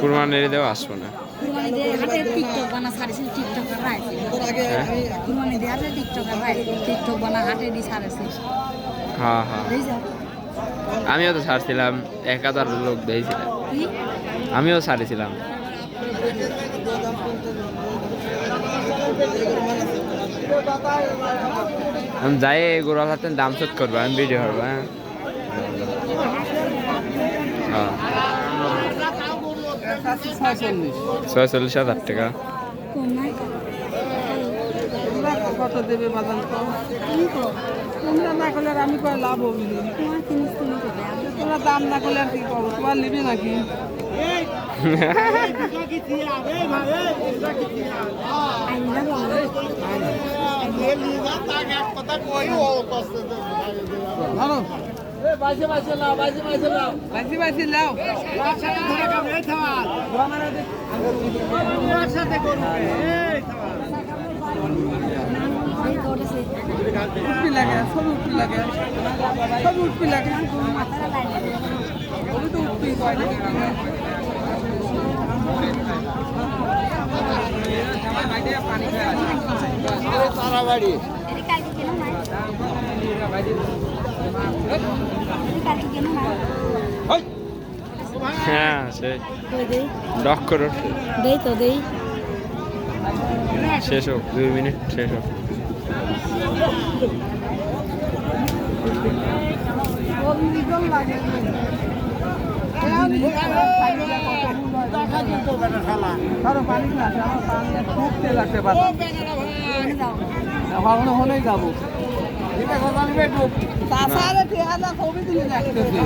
কুরবানির দেওয়া আসব না। হ্যাঁ হ্যাঁ। আমিও তো ছাড়ছিলাম, এক হাজার লোক দিয়েছিলাম। আমিও ছাড়িছিলাম। আমি যাই গোড়াল হাতে দাম শোধ করব, আমি ভিডিও করব হ্যাঁ। ছয়চল্লিশ। হাজার টাকা। কত দেবে বাদাম তো? তোমরা না করলে আর আমি কয় লাভ হবে না। তোমার দাম না করলে আর কি করব? তোমার নিবি নাকি? ভালো লাগে সব উঠবি লাগে সব উঠবি লাগে ওই তো উঠবি কয় নাকি হ্যাঁ সে দেই ডক করো। দেই তো দেই। শেষ হোক দুই মিনিট শেষ হোক। ভালো হলেই যাব। তাছাড়া আছে ছবি তুলে রাখতেছি